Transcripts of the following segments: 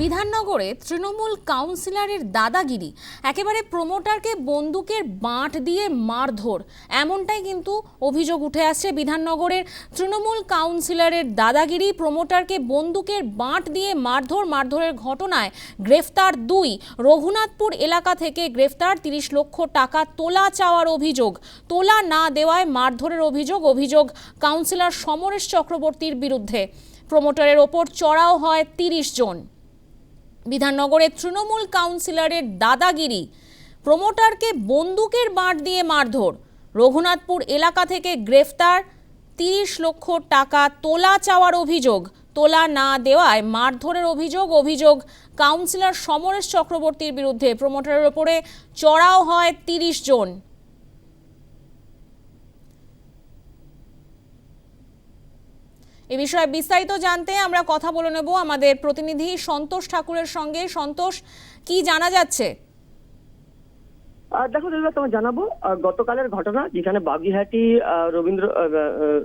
বিধাননগরে তৃণমূল কাউন্সিলরের দাদাগিরি, একেবারে প্রমোটারকে বন্দুকের বাঁট দিয়ে মারধর, এমনটাই কিন্তু অভিযোগ উঠে আসছে বিধাননগরের তৃণমূল কাউন্সিলরের দাদাগিরি, প্রমোটারকে বন্দুকের বাঁট দিয়ে মারধর, মারধরের ঘটনায় গ্রেফতার দুই। রঘুনাথপুর এলাকা থেকে গ্রেফতার তিরিশ লক্ষ টাকা তোলা চাওয়ার অভিযোগ, তোলা না দেওয়ায় মারধরের অভিযোগ অভিযোগ কাউন্সিলর সমরেশ চক্রবর্তীর বিরুদ্ধে। প্রমোটারের ওপর চড়াও হয় তিরিশ জন। বিধাননগরের তৃণমূল কাউন্সিলরের দাদাগিরি, প্রমোটারকে বন্দুকের বাঁট দিয়ে মারধর। রঘুনাথপুর এলাকা থেকে গ্রেফতার, তিরিশ লক্ষ টাকা তোলা চাওয়ার অভিযোগ। তোলা না দেওয়ায় মারধরের অভিযোগ অভিযোগ কাউন্সিলর সমরেশ চক্রবর্তীর বিরুদ্ধে। প্রমোটারের ওপরে চড়াও হয় তিরিশ জন। এ বিষয়ে বিস্তারিত জানতে আমরা কথা বলে নেব আমাদের প্রতিনিধি সন্তোষ ঠাকুরের সঙ্গে। সন্তোষ, কি জানা যাচ্ছে? দেখো দিদিরা তোমায় জানাব গতকালের ঘটনা যেখানে বাগিহাটি রবীন্দ্র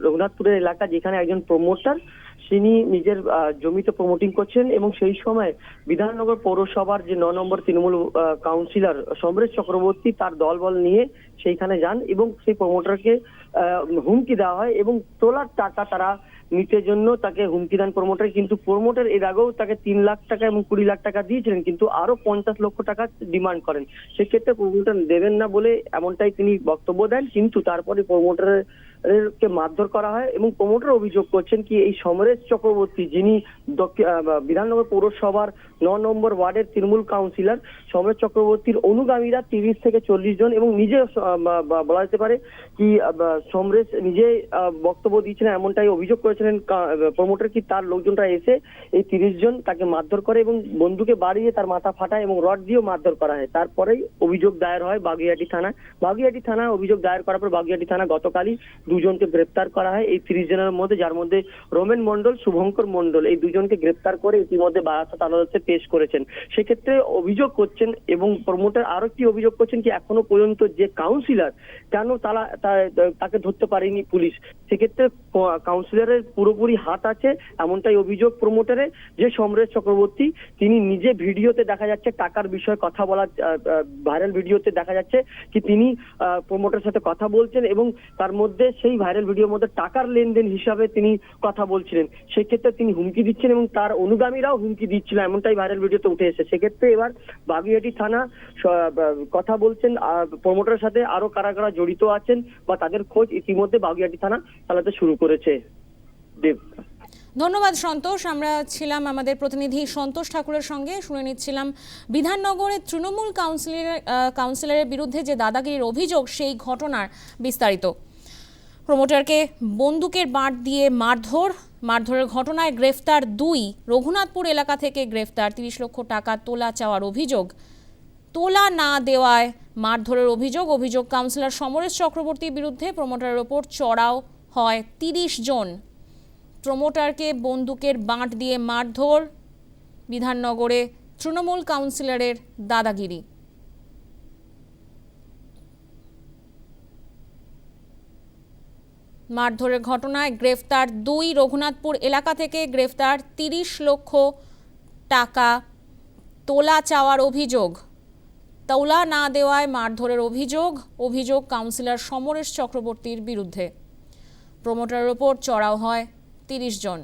রঘুনাথপুরের এলাকা যেখানে একজন প্রমোটার তিনি নিজের জমিতে প্রমোটিং করছেন এবং সেই সময় বিধাননগর পৌরসভার যে ন নম্বর তৃণমূল কাউন্সিলর সমরেশ চক্রবর্তী তার দলবল নিয়ে সেইখানে যান এবং সেই প্রমোটারকে হুমকি দেওয়া হয় এবং তোলার টাকা তারা নিতে জন্য তাকে হুমকি দেন প্রমোটার কিন্তু প্রমোটার এর আগেও তাকে তিন লাখ টাকা এবং কুড়ি লাখ টাকা দিয়েছিলেন, কিন্তু আরও পঞ্চাশ লক্ষ টাকা ডিমান্ড করেন। সেক্ষেত্রে প্রমোটার দেবেন না বলে এমনটাই তিনি বক্তব্য দেন, কিন্তু তারপরে প্রমোটারের কে মারধর করা হয় এবং প্রমোটার অভিযোগ করছেন কি এই সমরেশ চক্রবর্তী যিনি বিধাননগর পৌরসভার ন নম্বর ওয়ার্ডের তৃণমূল কাউন্সিলর, সমরেশ চক্রবর্তীর অনুগামীরা তিরিশ থেকে চল্লিশ জন এবং নিজে বলা যেতে পারে কি সমরেশ নিজে বক্তব্য দিয়েছিলেন, এমনটাই অভিযোগ করেছিলেন প্রমোটার কি তার লোকজনরা এসে এই তিরিশ জন তাকে মারধর করে এবং বন্ধুকে বাড়িয়ে তার মাথা ফাটায় এবং রড দিয়েও মারধর করা হয়। তারপরেই অভিযোগ দায়ের হয় বাগুইহাটি থানায়। বাগুইহাটি থানায় অভিযোগ দায়ের করার পর বাগুইহাটি থানা গতকালই দুজনকে গ্রেপ্তার করা হয় এই তিরিশ জনের মধ্যে, যার মধ্যে রোমেন মন্ডল শুভঙ্কর মন্ডল এই দুজনকে গ্রেপ্তার করে ইতিমধ্যে বারাসাত আদালতে পেশ করেছেন। সেক্ষেত্রে অভিযোগ করছেন এবং প্রমোটার আরও কি অভিযোগ করছেন কি এখনও পর্যন্ত যে কাউন্সিলর কেন তারা তাকে ধরতে পারেনি পুলিশ? সেক্ষেত্রে কাউন্সিলরের পুরোপুরি হাত আছে এমনটাই অভিযোগ প্রমোটারের, যে সমরেশ চক্রবর্তী, তিনি নিজে ভিডিওতে দেখা যাচ্ছে টাকার বিষয়ে কথা বলা ভাইরাল ভিডিওতে দেখা যাচ্ছে কি তিনি প্রমোটারের সাথে কথা বলছেন এবং তার মধ্যে সেই ভাইরাল ভিডিওর মধ্যে টাকার লেনদেন হিসাবে তিনি কথা বলছিলেন। সেক্ষেত্রে তিনি হুমকি দিচ্ছেন এবং তার অনুগামীরাও হুমকি দিচ্ছিল, এমনটাই ভাইরাল ভিডিওতে উঠে এসেছে। সেক্ষেত্রে এবার বাগুইহাটি থানা কথা বলছেন প্রমোটারের সাথে আরও কারা কারা জড়িত আছেন বা তাদের খোঁজ ইতিমধ্যে বাগুইহাটি থানা চালাতে শুরু করেছে। দেব। ধন্যবাদ সন্তোষ, আমরা ছিলাম আমাদের প্রতিনিধি সন্তোষ ঠাকুরের সঙ্গে। শুনে নিচ্ছিলাম বিধাননগরের তৃণমূল কাউন্সিলর কাউন্সিলরের বিরুদ্ধে যে দাদাগিরির অভিযোগ, সেই ঘটনার বিস্তারিত। প্রমোটারকে বন্দুকের বাঁট দিয়ে মারধর। মারধরের ঘটনায় গ্রেফতার দুই। রঘুনাথপুর এলাকা থেকে গ্রেফতার। তিরিশ লক্ষ টাকা তোলা চাওয়ার অভিযোগ। তোলা না দেওয়ায় মারধরের অভিযোগ। অভিযোগ কাউন্সিলর সমরেশ চক্রবর্তীর বিরুদ্ধে প্রমোটারের ওপর চড়াও হয় তিরিশ জন। প্রমোটারকে বন্দুকের বাঁট দিয়ে মারধর। বিধাননগরে তৃণমূল কাউন্সিলরের দাদাগিরি। মারধরের ঘটনায় গ্রেফতার দুই রঘুনাথপুর এলাকা থেকে গ্রেফতার তিরিশ লক্ষ টাকা তোলা চাওয়ার অভিযোগ। তোলা না দেওয়ায় মারধরের অভিযোগ অভিযোগ কাউন্সিলর সমরেশ চক্রবর্তীর বিরুদ্ধে। প্রমোটারের ওপর চড়াও হয় তিরিশ জন।